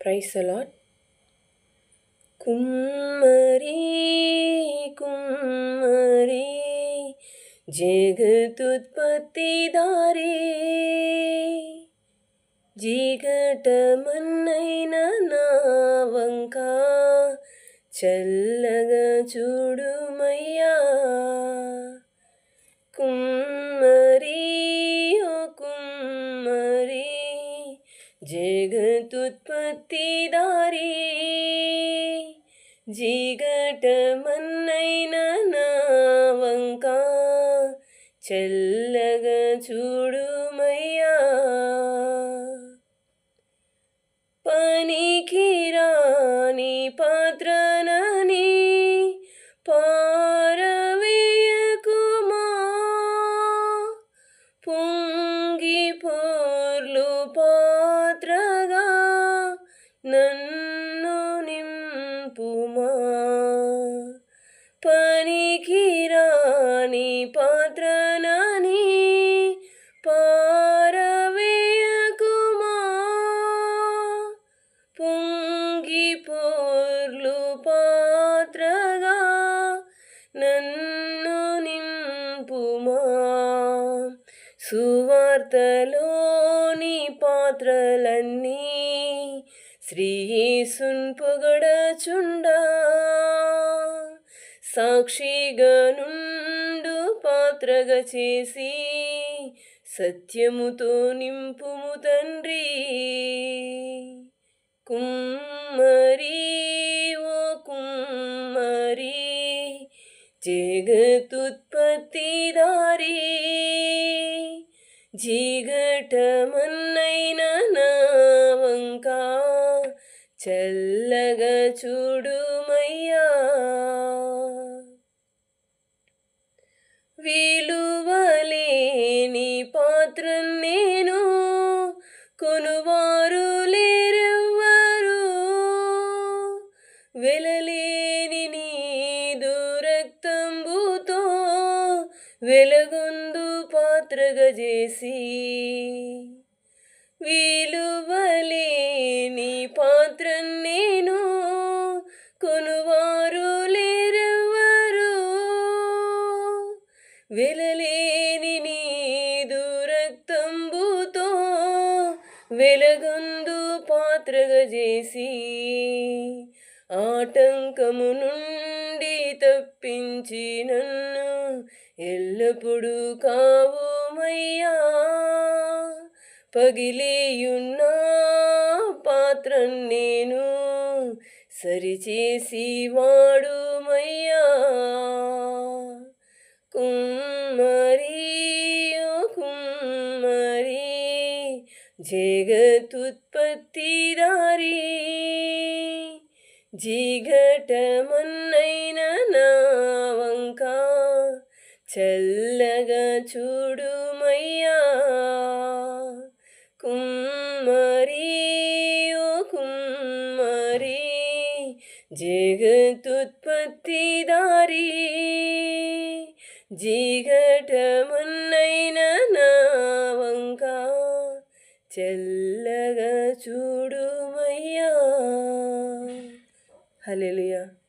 Price allot కుమ్మరి కుమ్మరి జగతుత్పత్తిదారి జీగటమన్నైన నా వంక చల్లగా చూడుమయ్యా కుమ్మరి జగతుత్పత్తిదారి జీగటమన్నైన నా వంక చెల్లగ చూడు పనికి రాని పాత్రనని పారవేయకుమా పొంగి పోర్లు పాత్రగా నన్ను నింపుమా. సువార్తలోని పాత్రలన్నీ శ్రీయేసున్ పొగడచుండా. సాక్షిగా నుండు పాత్రగా చేసి సత్యముతో నింపుము తండ్రి. కుమ్మరి ఓ కుమ్మరి జగతుత్పత్తిదారి. జీగటమన్నైన నా వంక చల్లగా చూడుమయ్యా. విలువలేని పాత్ర నేను కొనువారు లేరెవ్వరు. వెలలేని నీదు రక్తంబుతో వెలగొందు పాత్రగా చేసి. విలువలేని పా వెలలేని నీదు రక్తంబుతో వెలగొందు పాత్రగా చేసి ఆటంకము నుండి తప్పించి నన్ను ఎల్లప్పుడూ కావుమయ్యా. పగిలియున్న పాత్ర నేను సరిచేసి వాడుమయ్యా. జగతుత్పత్తిదారి దారి నా వంక చల్లగా చూడుమయ్యా. కుమ్మరి ఓ కుమ్మరి జగతుత్పత్తిదారి జిఘటమన్న చల్లగా చూడుమయ్యా. హల్లెలూయా.